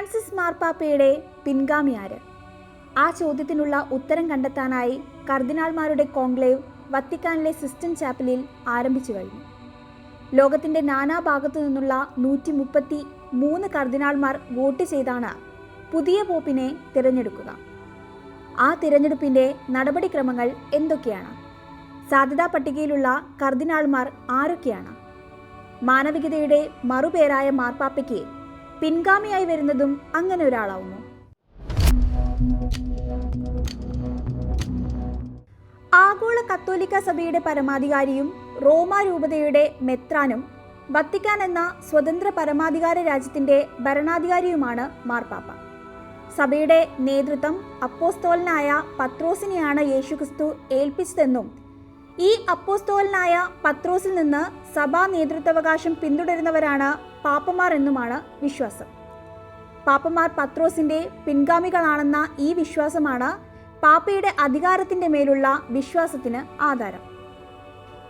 Francis മാർപ്പാപ്പയുടെ പിൻഗാമി ആര്? ആ ചോദ്യത്തിനുള്ള ഉത്തരം കണ്ടെത്താനായി കർദിനാൾമാരുടെ കോൺക്ലേവ് വത്തിക്കാനിലെ സിസ്റ്റൻ ചാപ്പലിൽ ആരംഭിച്ചു കഴിഞ്ഞു. ലോകത്തിന്റെ നാനാഭാഗത്തു നിന്നുള്ള നൂറ്റി മുപ്പത്തി മൂന്ന് കർദിനാൾമാർ വോട്ട് ചെയ്താണ് പുതിയ പോപ്പിനെ തിരഞ്ഞെടുക്കുക. ആ തിരഞ്ഞെടുപ്പിന്റെ നടപടിക്രമങ്ങൾ എന്തൊക്കെയാണ്? സാധ്യതാ പട്ടികയിലുള്ള കർദിനാൾമാർ ആരൊക്കെയാണ്? മാനവികതയുടെ മറുപേരായ മാർപ്പാപ്പയ്ക്ക് പിൻഗാമിയായി വരുന്നതും അങ്ങനെ ഒരാളാവുന്നു. ആഗോള കത്തോലിക്ക സഭയുടെ പരമാധികാരിയും റോമ രൂപതയുടെ മെത്രാനും വത്തിക്കാൻ എന്ന സ്വതന്ത്ര പരമാധികാര രാജ്യത്തിന്റെ ഭരണാധികാരിയുമാണ് മാർപ്പാപ്പ. സഭയുടെ നേതൃത്വം അപ്പോസ്തോലനായ പത്രോസിനെയാണ് യേശുക്രിസ്തു ഏൽപ്പിച്ചതെന്നും ഈ അപ്പോസ്തോലനായ പത്രോസിൽ നിന്ന് സഭാ നേതൃത്വാവകാശം പിന്തുടരുന്നവരാണ് പാപ്പമാർ എന്നുമാണ് വിശ്വാസം. പാപ്പമാർ പത്രോസിന്റെ പിൻഗാമികളാണെന്ന ഈ വിശ്വാസമാണ് പാപ്പയുടെ അധികാരത്തിന്റെ മേലുള്ള വിശ്വാസത്തിന് ആധാരം.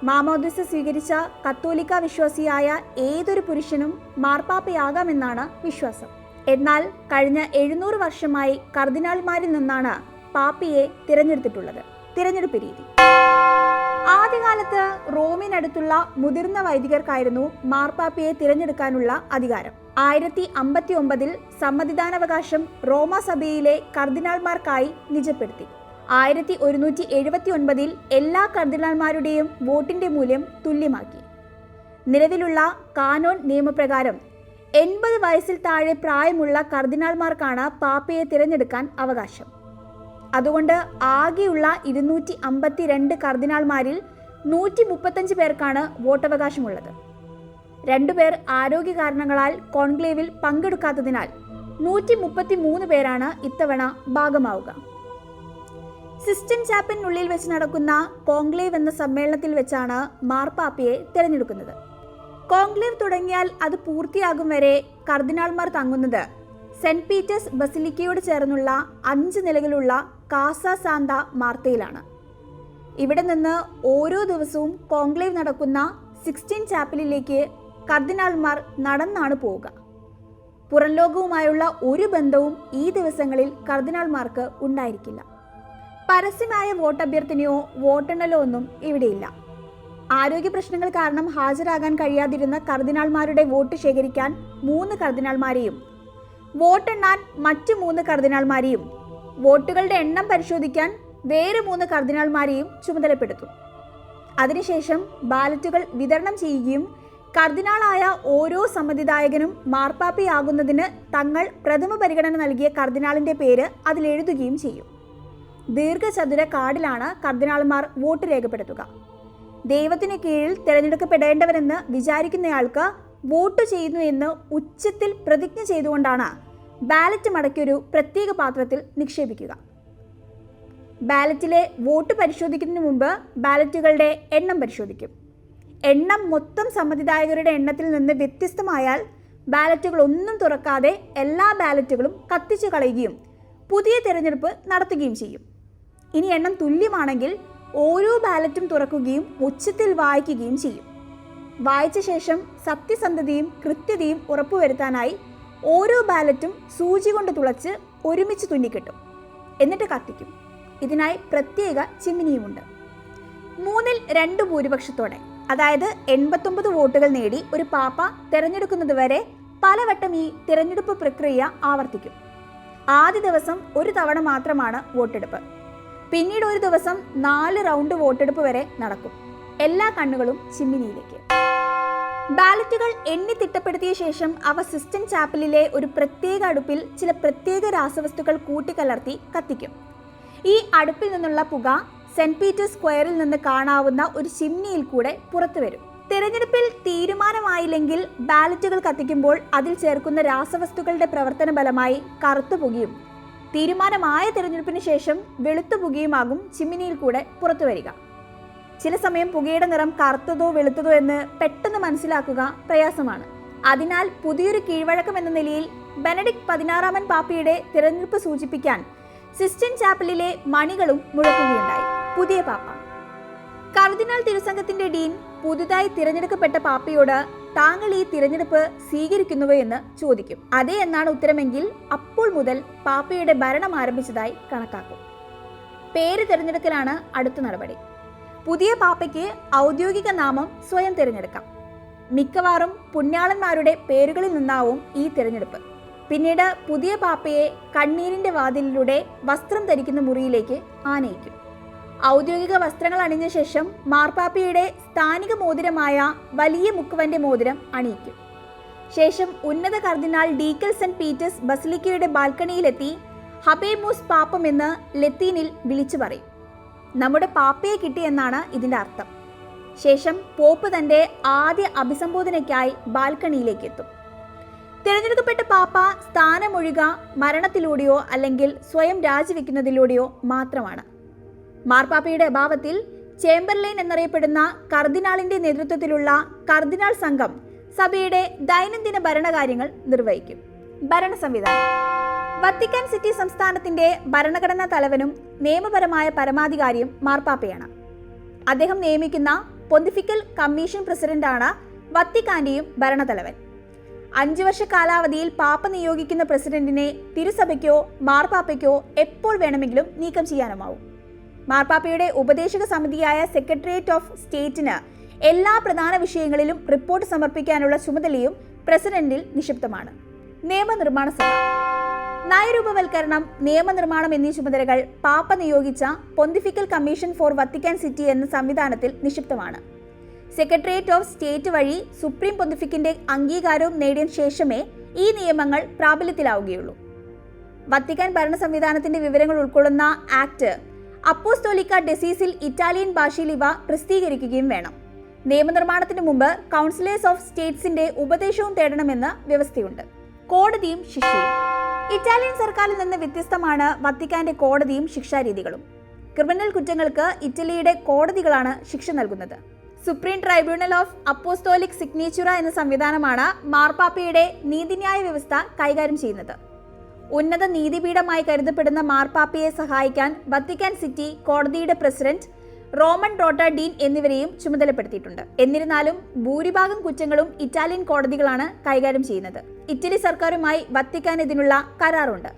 മാമോദിസ സ്വീകരിച്ച കത്തോലിക്ക വിശ്വാസിയായ ഏതൊരു പുരുഷനും മാർപ്പാപ്പയാകാമെന്നാണ് വിശ്വാസം. എന്നാൽ കഴിഞ്ഞ എഴുന്നൂറ് വർഷമായി കർദിനാൾമാരിൽ നിന്നാണ് പാപ്പിയെ തിരഞ്ഞെടുത്തിട്ടുള്ളത്. തിരഞ്ഞെടുപ്പ് രീതി. ആദ്യകാലത്ത് റോമിനടുത്തുള്ള മുതിർന്ന വൈദികർക്കായിരുന്നു മാർപ്പാപ്പയെ തിരഞ്ഞെടുക്കാനുള്ള അധികാരം. ആയിരത്തി അമ്പത്തി ഒമ്പതിൽ സമ്മതിദാനാവകാശം റോമ സഭയിലെ കർദിനാൾമാർക്കായി നിജപ്പെടുത്തി. ആയിരത്തി ഒരുന്നൂറ്റി എഴുപത്തി ഒൻപതിൽ എല്ലാ കർദിനാൾമാരുടെയും വോട്ടിന്റെ മൂല്യം തുല്യമാക്കി. നിലവിലുള്ള കാനോൻ നിയമപ്രകാരം എൺപത് വയസ്സിൽ താഴെ പ്രായമുള്ള കർദിനാൾമാർക്കാണ് പാപ്പയെ തിരഞ്ഞെടുക്കാൻ അവകാശം. അതുകൊണ്ട് ആകെയുള്ള ഇരുന്നൂറ്റി അമ്പത്തിരണ്ട് കർദിനാൾമാരിൽ നൂറ്റി മുപ്പത്തഞ്ച് പേർക്കാണ് വോട്ടവകാശമുള്ളത്. രണ്ടുപേർ ആരോഗ്യ കാരണങ്ങളാൽ കോൺക്ലേവിൽ പങ്കെടുക്കാത്തതിനാൽ നൂറ്റി മുപ്പത്തി മൂന്ന് പേരാണ് ഇത്തവണ ഭാഗമാവുക. സിസ്റ്റൻ ചാപ്പിനുള്ളിൽ വെച്ച് നടക്കുന്ന കോൺക്ലേവ് എന്ന സമ്മേളനത്തിൽ വെച്ചാണ് മാർപ്പാപ്പയെ തിരഞ്ഞെടുക്കുന്നത്. കോൺക്ലേവ് തുടങ്ങിയാൽ അത് പൂർത്തിയാകും വരെ കർദിനാൾമാർ തങ്ങുന്നത് സെന്റ് പീറ്റേഴ്സ് ബസിലിക്കയോട് ചേർന്നുള്ള അഞ്ച് നിലകളുള്ള കാസ സാന്ത മാർത്തയിലാണ് ഇവിടെ നിന്ന് ഓരോ ദിവസവും കോൺക്ലേവ് നടക്കുന്ന സിക്സ്റ്റീൻ ചാപ്പലിലേക്ക് കർദിനാൾമാർ നടന്നാണ് പോവുക. പുറം ലോകവുമായുള്ള ഒരു ബന്ധവും ഈ ദിവസങ്ങളിൽ കർദിനാൾമാർക്ക് ഉണ്ടായിരിക്കില്ല. പരസ്യമായ വോട്ടഭ്യർത്ഥനയോ വോട്ടെണ്ണലോ ഒന്നും ഇവിടെയില്ല. ആരോഗ്യ പ്രശ്നങ്ങൾ കാരണം ഹാജരാകാൻ കഴിയാതിരുന്ന കർദിനാൾമാരുടെ വോട്ട് ശേഖരിക്കാൻ മൂന്ന് കർദിനാൾമാരെയും വോട്ടെണ്ണാൻ മറ്റു മൂന്ന് കർദിനാൾമാരെയും വോട്ടുകളുടെ എണ്ണം പരിശോധിക്കാൻ വേറെ മൂന്ന് കർദിനാൾമാരെയും ചുമതലപ്പെടുത്തും. അതിനുശേഷം ബാലറ്റുകൾ വിതരണം ചെയ്യുകയും കർദിനാളായ ഓരോ സമ്മതിദായകനും മാർപ്പാപ്പയാകുന്നതിന് തങ്ങൾ പ്രഥമ പരിഗണന നൽകിയ കർദിനാളിന്റെ പേര് അതിലെഴുതുകയും ചെയ്യും. ദീർഘചതുര കാർഡിലാണ് കർദിനാൾമാർ വോട്ട് രേഖപ്പെടുത്തുക. ദൈവത്തിന് കീഴിൽ തിരഞ്ഞെടുക്കപ്പെടേണ്ടവരെന്ന് വിചാരിക്കുന്നയാൾക്ക് വോട്ട് ചെയ്യുന്നു എന്ന് ഉച്ചത്തിൽ പ്രതിജ്ഞ ചെയ്തുകൊണ്ടാണ് ബാലറ്റ് മടക്കിയൊരു പ്രത്യേക പാത്രത്തിൽ നിക്ഷേപിക്കുക. ബാലറ്റിലെ വോട്ട് പരിശോധിക്കുന്നതിന് മുമ്പ് ബാലറ്റുകളുടെ എണ്ണം പരിശോധിക്കും. എണ്ണം മൊത്തം സമ്മതിദായകരുടെ എണ്ണത്തിൽ നിന്ന് വ്യത്യസ്തമായാൽ ബാലറ്റുകൾ ഒന്നും തുറക്കാതെ എല്ലാ ബാലറ്റുകളും കത്തിച്ചു കളയുകയും പുതിയ തിരഞ്ഞെടുപ്പ് നടത്തുകയും ചെയ്യും. ഇനി എണ്ണം തുല്യമാണെങ്കിൽ ഓരോ ബാലറ്റും തുറക്കുകയും ഉച്ചത്തിൽ വായിക്കുകയും ചെയ്യും. വായിച്ച ശേഷം സത്യസന്ധതയും കൃത്യതയും ഉറപ്പുവരുത്താനായി ഓരോ ബാലറ്റും സൂചി കൊണ്ട് തുളച്ച് ഒരുമിച്ച് തുന്നിക്കിട്ടും. എന്നിട്ട് കത്തിക്കും. ഇതിനായി പ്രത്യേക ചിമ്മിനിയുമുണ്ട്. മൂന്നിൽ രണ്ട് ഭൂരിപക്ഷത്തോടെ അതായത് എൺപത്തൊമ്പത് വോട്ടുകൾ നേടി ഒരു പാപ്പ തിരഞ്ഞെടുക്കുന്നതുവരെ പലവട്ടം ഈ തിരഞ്ഞെടുപ്പ് പ്രക്രിയ ആവർത്തിക്കും. ആദ്യ ദിവസം ഒരു തവണ മാത്രമാണ് വോട്ടെടുപ്പ്. പിന്നീട് ഒരു ദിവസം നാല് റൗണ്ട് വോട്ടെടുപ്പ് വരെ നടക്കും. എല്ലാ കണ്ണുകളും ചിമ്മിനിയിലേക്ക്. ബാലറ്റുകൾ എണ്ണി തിട്ടപ്പെടുത്തിയ ശേഷം അവ സിസ്റ്റം ചാപ്പലിലെ ഒരു പ്രത്യേക അടുപ്പിൽ ചില പ്രത്യേക രാസവസ്തുക്കൾ കൂട്ടിക്കലർത്തി കത്തിക്കും. ഈ അടുപ്പിൽ നിന്നുള്ള പുക സെന്റ് പീറ്റേഴ്സ് സ്ക്വയറിൽ നിന്ന് കാണാവുന്ന ഒരു ചിമ്നിയിൽ കൂടെ പുറത്തു വരും തിരഞ്ഞെടുപ്പിൽ തീരുമാനമായില്ലെങ്കിൽ ബാലറ്റുകൾ കത്തിക്കുമ്പോൾ അതിൽ ചേർക്കുന്ന രാസവസ്തുക്കളുടെ പ്രവർത്തന ഫലമായി കറുത്തു പുകയും. തീരുമാനമായ തിരഞ്ഞെടുപ്പിന് ശേഷം വെളുത്തു പുകയുമാകും ചിമ്മിനിയിൽ കൂടെ പുറത്തു വരിക. ചില സമയം പുകയുടെ നിറം കറുത്തതോ വെളുത്തതോ എന്ന് പെട്ടെന്ന് മനസ്സിലാക്കുക പ്രയാസമാണ്. അതിനാൽ പുതിയൊരു കീഴ്വഴക്കം എന്ന നിലയിൽ ബെനഡിക്ട് പതിനാറാമൻ പാപ്പിയുടെ തിരഞ്ഞെടുപ്പ് സൂചിപ്പിക്കാൻ സിസ്റ്റൻ ചാപ്പലിലെ മണികളും മുഴക്കുകയുണ്ടായി. പുതിയ പാപ്പ. കർദിനാൾ തിരുസംഘത്തിന്റെ ഡീൻ പുതുതായി തിരഞ്ഞെടുക്കപ്പെട്ട പാപ്പയോട് താങ്കൾ ഈ തിരഞ്ഞെടുപ്പ് സ്വീകരിക്കുന്നുവോ എന്ന് ചോദിക്കും. അതെ എന്നാണ് ഉത്തരമെങ്കിൽ അപ്പോൾ മുതൽ പാപ്പയുടെ ഭരണം ആരംഭിച്ചതായി കണക്കാക്കും. പേര് തിരഞ്ഞെടുക്കലാണ് അടുത്ത നടപടി. പുതിയ പാപ്പയ്ക്ക് ഔദ്യോഗിക നാമം സ്വയം തിരഞ്ഞെടുക്കാം. മിക്കവാറും പുണ്യാളന്മാരുടെ പേരുകളിൽ നിന്നാവും ഈ തിരഞ്ഞെടുപ്പ്. പിന്നീട് പുതിയ പാപ്പയെ കണ്ണീരിന്റെ വാതിലിലൂടെ വസ്ത്രം ധരിക്കുന്ന മുറിയിലേക്ക് ആനയിക്കും. ഔദ്യോഗിക വസ്ത്രങ്ങൾ അണിഞ്ഞ ശേഷം മാർപ്പാപ്പയുടെ സ്ഥാനിക മോതിരമായ വലിയ മുക്കുവന്റെ മോതിരം അണിയിക്കും. ശേഷം ഉന്നത കർദിനാൾ ഡീക്കൽ സെന്റ് പീറ്റേഴ്സ് ബസിലിക്കയുടെ ബാൽക്കണിയിലെത്തി ഹബേമൂസ് പാപ്പം എന്ന് ലത്തീനിൽ വിളിച്ചു പറയും. നമ്മുടെ പാപ്പയെ കിട്ടിയെന്നാണ് ഇതിന്റെ അർത്ഥം. ശേഷം പോപ്പ് തന്റെ ആദ്യ അഭിസംബോധനയ്ക്കായി ബാൽക്കണിയിലേക്ക് എത്തും തിരഞ്ഞെടുക്കപ്പെട്ട പാപ്പ സ്ഥാനമൊഴിക മരണത്തിലൂടെയോ അല്ലെങ്കിൽ സ്വയം രാജിവെക്കുന്നതിലൂടെയോ മാത്രമാണ്. മാർപ്പാപ്പയുടെ അഭാവത്തിൽ ചേംബർലൈൻ എന്നറിയപ്പെടുന്ന കർദിനാളിന്റെ നേതൃത്വത്തിലുള്ള കർദിനാൾ സംഘം സഭയുടെ ദൈനംദിന ഭരണകാര്യങ്ങൾ നിർവഹിക്കും. ഭരണ സംവിധാനം. വത്തിക്കാൻ സിറ്റി സംസ്ഥാനത്തിന്റെ ഭരണഘടനാ തലവനും നിയമപരമായ പരമാധികാരിയും മാർപ്പാപ്പയാണ്. അദ്ദേഹം നിയമിക്കുന്ന പൊന്തിഫിക്കൽ കമ്മീഷൻ പ്രസിഡന്റാണ് വത്തിക്കാന്റെയും ഭരണതലവൻ. അഞ്ചു വർഷ കാലാവധിയിൽ പാപ്പ നിയോഗിക്കുന്ന പ്രസിഡന്റിനെ തിരുസഭയ്ക്കോ മാർപ്പാപ്പയ്ക്കോ എപ്പോൾ വേണമെങ്കിലും നീക്കം ചെയ്യാനുമാവും. മാർപ്പാപ്പയുടെ ഉപദേശക സമിതിയായ സെക്രട്ടേറിയറ്റ് ഓഫ് സ്റ്റേറ്റിന് എല്ലാ പ്രധാന വിഷയങ്ങളിലും റിപ്പോർട്ട് സമർപ്പിക്കാനുള്ള ചുമതലയും പ്രസിഡന്റിൽ നിക്ഷിപ്തമാണ്. നിയമനിർമ്മാണ സഭ. നയരൂപവൽക്കരണം നിയമനിർമ്മാണം എന്നീ ചുമതലകൾ പാപ്പ നിയോഗിച്ച pontifical commission for Vatican City എന്ന സംവിധാനത്തിൽ നിക്ഷിപ്തമാണ്. സെക്രട്ടേറിയറ്റ് ഓഫ് സ്റ്റേറ്റ് വഴി സുപ്രീം പൊന്തിഫിക്കിന്റെ അംഗീകാരവും നേടിയ ശേഷമേ ഈ നിയമങ്ങൾ പ്രാബല്യത്തിലാവുകയുള്ളൂ. വത്തിക്കാൻ ഭരണ സംവിധാനത്തിന്റെ വിവരങ്ങൾ ഉൾക്കൊള്ളുന്ന ആക്ട് അപ്പോസ്തോലിക്ക ഡെസീസിൽ ഇറ്റാലിയൻ ഭാഷയിൽ ഇവ പ്രസിദ്ധീകരിക്കുകയും വേണം. നിയമനിർമ്മാണത്തിന് മുമ്പ് കൗൺസിലേഴ്സ് ഓഫ് സ്റ്റേറ്റ്സിന്റെ ഉപദേശവും തേടണമെന്ന് വ്യവസ്ഥയുണ്ട്. കോടതിയും ശിക്ഷയും. ഇറ്റാലിയൻ സർക്കാരിൽ നിന്ന് വ്യത്യസ്തമാണ് വത്തിക്കാന്റെ കോടതിയും ശിക്ഷാരീതികളും. ക്രിമിനൽ കുറ്റങ്ങൾക്ക് ഇറ്റലിയുടെ കോടതികളാണ് ശിക്ഷ നൽകുന്നത്. Supreme tribunal of apostolic signatura എന്ന സംവിധാനമാണ് മാർപ്പാപ്പയുടെ നീതിന്യായ വ്യവസ്ഥ കൈകാര്യം ചെയ്യുന്നത്. ഉന്നത നീതിപീഠമായി കരുതപ്പെടുന്ന മാർപ്പാപ്പയെ സഹായിക്കാൻ വത്തിക്കാൻ സിറ്റി കോടതിയുടെ പ്രസിഡന്റ് റോമൻ റോട്ട ഡീൻ എന്നിവരെയും ചുമതലപ്പെടുത്തിയിട്ടുണ്ട്. എന്നിരുന്നാലും ഭൂരിഭാഗം കുറ്റങ്ങളും ഇറ്റാലിയൻ കോടതികളാണ് കൈകാര്യം ചെയ്യുന്നത്. ഇറ്റലി സർക്കാരുമായി വത്തിക്കാൻ ഇതിനുള്ള കരാറുണ്ട്.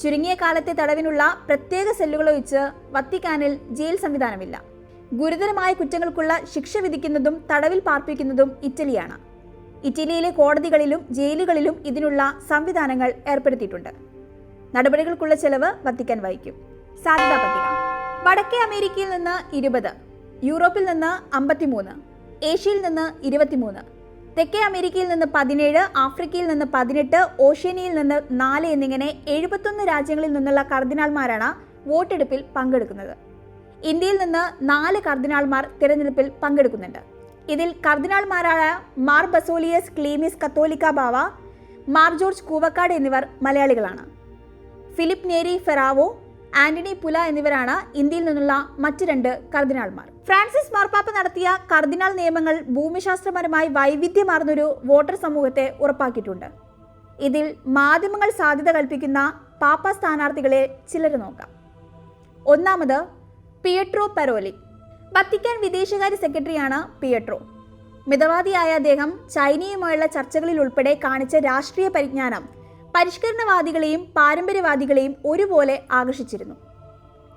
ചുരുങ്ങിയ കാലത്തെ തടവിനുള്ള പ്രത്യേക സെല്ലുകൾ ഒഴിച്ച് വത്തിക്കാനിൽ ജയിൽ സംവിധാനമില്ല. ഗുരുതരമായ കുറ്റങ്ങൾക്കുള്ള ശിക്ഷ വിധിക്കുന്നതും തടവിൽ പാർപ്പിക്കുന്നതും ഇറ്റലിയാണ്. ഇറ്റലിയിലെ കോടതികളിലും ജയിലുകളിലും ഇതിനുള്ള സംവിധാനങ്ങൾ ഏർപ്പെടുത്തിയിട്ടുണ്ട്. നടപടികൾക്കുള്ള ചെലവ് വത്തിക്കാൻ വഹിക്കും. സാധ്യതാ പട്ടിക. വടക്കേ അമേരിക്കയിൽ നിന്ന് ഇരുപത് യൂറോപ്പിൽ നിന്ന് അമ്പത്തിമൂന്ന് ഏഷ്യയിൽ നിന്ന് ഇരുപത്തിമൂന്ന് തെക്കേ അമേരിക്കയിൽ നിന്ന് പതിനേഴ് ആഫ്രിക്കയിൽ നിന്ന് പതിനെട്ട് ഓഷ്യാനിയയിൽ നിന്ന് നാല് എന്നിങ്ങനെ എഴുപത്തൊന്ന് രാജ്യങ്ങളിൽ നിന്നുള്ള കർദിനാൾമാരാണ് വോട്ടെടുപ്പിൽ പങ്കെടുക്കുന്നത്. ഇന്ത്യയിൽ നിന്ന് നാല് കർദിനാൾമാർ തിരഞ്ഞെടുപ്പിൽ പങ്കെടുക്കുന്നുണ്ട്. ഇതിൽ കർദിനാൾമാരായ മാർ ബസോലിയസ് ക്ലീമിസ് കത്തോലിക്ക ബാവ മാർ ജോർജ് കൂവക്കാട് എന്നിവർ മലയാളികളാണ്. ഫിലിപ്പ് നേരി ഫെറാവോ ആന്റണി പുല എന്നിവരാണ് ഇന്ത്യയിൽ നിന്നുള്ള മറ്റ് രണ്ട് കർദിനാൾമാർ. ഫ്രാൻസിസ് മാർപ്പാപ്പ നടത്തിയ കർദിനാൾ നിയമങ്ങൾ ഭൂമിശാസ്ത്രപരമായി വൈവിധ്യമാർന്നൊരു വോട്ടർ സമൂഹത്തെ ഉറപ്പാക്കിയിട്ടുണ്ട്. ഇതിൽ മാധ്യമങ്ങൾ സാധ്യത കൽപ്പിക്കുന്ന പാപ്പ സ്ഥാനാർത്ഥികളെ ചിലർ നോക്കാം. ഒന്നാമത് പിയട്രോ പരോലി വത്തിക്കാൻ വിദേശകാര്യ സെക്രട്ടറിയാണ് പിയട്രോ. മിതവാദിയായ അദ്ദേഹം ചൈനയുമായുള്ള ചർച്ചകളിൽ ഉൾപ്പെടെ കാണിച്ച രാഷ്ട്രീയ പരിജ്ഞാനം പരിഷ്കരണവാദികളെയും പാരമ്പര്യവാദികളെയും ഒരുപോലെ ആകർഷിച്ചിരുന്നു.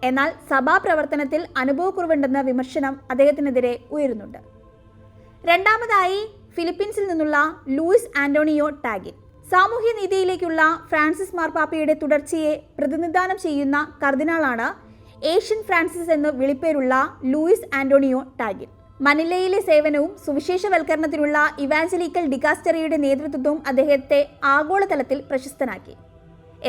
എന്നാൽ സഭാപ്രവർത്തനത്തിൽ അനുഭവക്കുറവുണ്ടെന്ന വിമർശനം അദ്ദേഹത്തിനെതിരെ ഉയരുന്നുണ്ട്. രണ്ടാമതായി ഫിലിപ്പീൻസിൽ നിന്നുള്ള ലൂയിസ് ആന്റോണിയോ ടാഗിൻ. സാമൂഹ്യ നീതിയിലേക്കുള്ള ഫ്രാൻസിസ് മാർപ്പാപ്പയുടെ തുടർച്ചയെ പ്രതിനിധാനം ചെയ്യുന്ന കർദിനാളാണ് ഏഷ്യൻ ഫ്രാൻസിസ് എന്ന് വിളിപ്പേരുള്ള ലൂയിസ് ആന്റോണിയോ ടാഗിൻ മനിലയിലെ സേവനവും സുവിശേഷവൽക്കരണത്തിനുള്ള ഇവാഞ്ചലിക്കൽ ഡികാസ്റ്ററിയുടെ നേതൃത്വവും അദ്ദേഹത്തെ ആഗോളതലത്തിൽ പ്രശസ്തനാക്കി.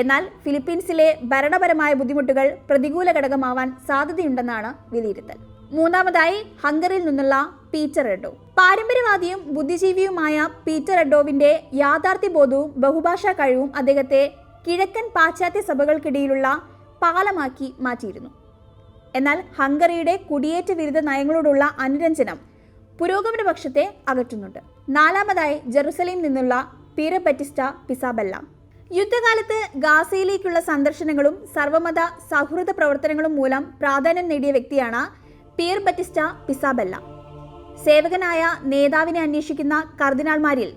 എന്നാൽ ഫിലിപ്പീൻസിലെ ഭരണപരമായ ബുദ്ധിമുട്ടുകൾ പ്രതികൂല ഘടകമാവാൻ സാധ്യതയുണ്ടെന്നാണ് വിലയിരുത്തൽ. മൂന്നാമതായി ഹംഗറിയിൽ നിന്നുള്ള പീറ്റർ എഡോ. പാരമ്പര്യവാദിയും ബുദ്ധിജീവിയുമായ പീറ്റർ എഡോവിന്റെ യാഥാർത്ഥ്യബോധവും ബഹുഭാഷാ കഴിവും അദ്ദേഹത്തെ കിഴക്കൻ പാശ്ചാത്യ സഭകൾക്കിടയിലുള്ള പാലമാക്കി മാറ്റിയിരുന്നു. എന്നാൽ ഹംഗറിയുടെ കുടിയേറ്റ വിരുദ്ധ നയങ്ങളോടുള്ള അനുരഞ്ജനം പുരോഗമന പക്ഷത്തെ അകറ്റുന്നുണ്ട്. നാലാമതായി ജെറുസലേമിൽ നിന്നുള്ള പീര പറ്റിസ്റ്റ പിസാബല്ല. യുദ്ധകാലത്ത് ഗാസയിലേക്കുള്ള സന്ദർശനങ്ങളും സർവമത സൗഹൃദ പ്രവർത്തനങ്ങളും മൂലം പ്രാധാന്യം നേടിയ വ്യക്തിയാണ് പിയർ ബറ്റിസ്റ്റ പിസാബെല്ല. സേവകനായ നേതാവിനെ അന്വേഷിക്കുന്ന കർദിനാൾമാരിൽ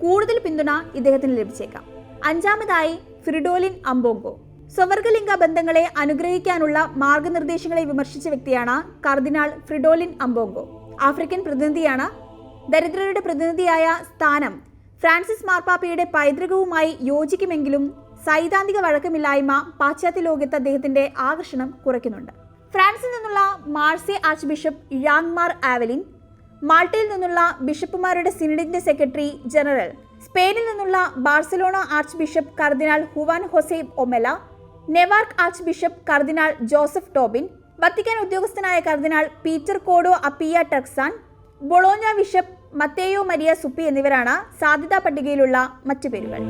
കൂടുതൽ പിന്തുണ ഇദ്ദേഹത്തിന് ലഭിച്ചേക്കാം. അഞ്ചാമതായി ഫ്രിഡോലിൻ അംബോങ്കോ. സ്വവർഗലിംഗ ബന്ധങ്ങളെ അനുഗ്രഹിക്കാനുള്ള മാർഗനിർദ്ദേശങ്ങളെ വിമർശിച്ച വ്യക്തിയാണ് കർദിനാൾ ഫ്രിഡോലിൻ അംബോങ്കോ. ആഫ്രിക്കൻ പ്രതിനിധിയാണ് ദരിദ്രരുടെ പ്രതിനിധിയായ സ്ഥാനം ഫ്രാൻസിസ് മാർപ്പാപ്പയുടെ പൈതൃകവുമായി യോജിക്കുമെങ്കിലും സൈദ്ധാന്തിക വഴക്കമില്ലായ്മ പാശ്ചാത്യ ലോകത്ത് അദ്ദേഹത്തിന്റെ ആകർഷണം കുറയ്ക്കുന്നുണ്ട്. ഫ്രാൻസിൽ നിന്നുള്ള Marseille archbishop Jean Marc Aveline മാൾട്ടയിൽ നിന്നുള്ള ബിഷപ്പുമാരുടെ സിനഡിന്റെ സെക്രട്ടറി ജനറൽ സ്പെയിനിൽ നിന്നുള്ള Barcelona archbishop cardinal Juan Jose Omella Newark archbishop cardinal Joseph Tobin Vatican ഉദ്യോഗസ്ഥനായ cardinal Peter Kodwo Appiah Turkson Bologna bishop Matteo Maria Zuppi എന്നിവരാണ് സാധ്യതാ പട്ടികയിലുള്ള മറ്റു പേരുകൾ.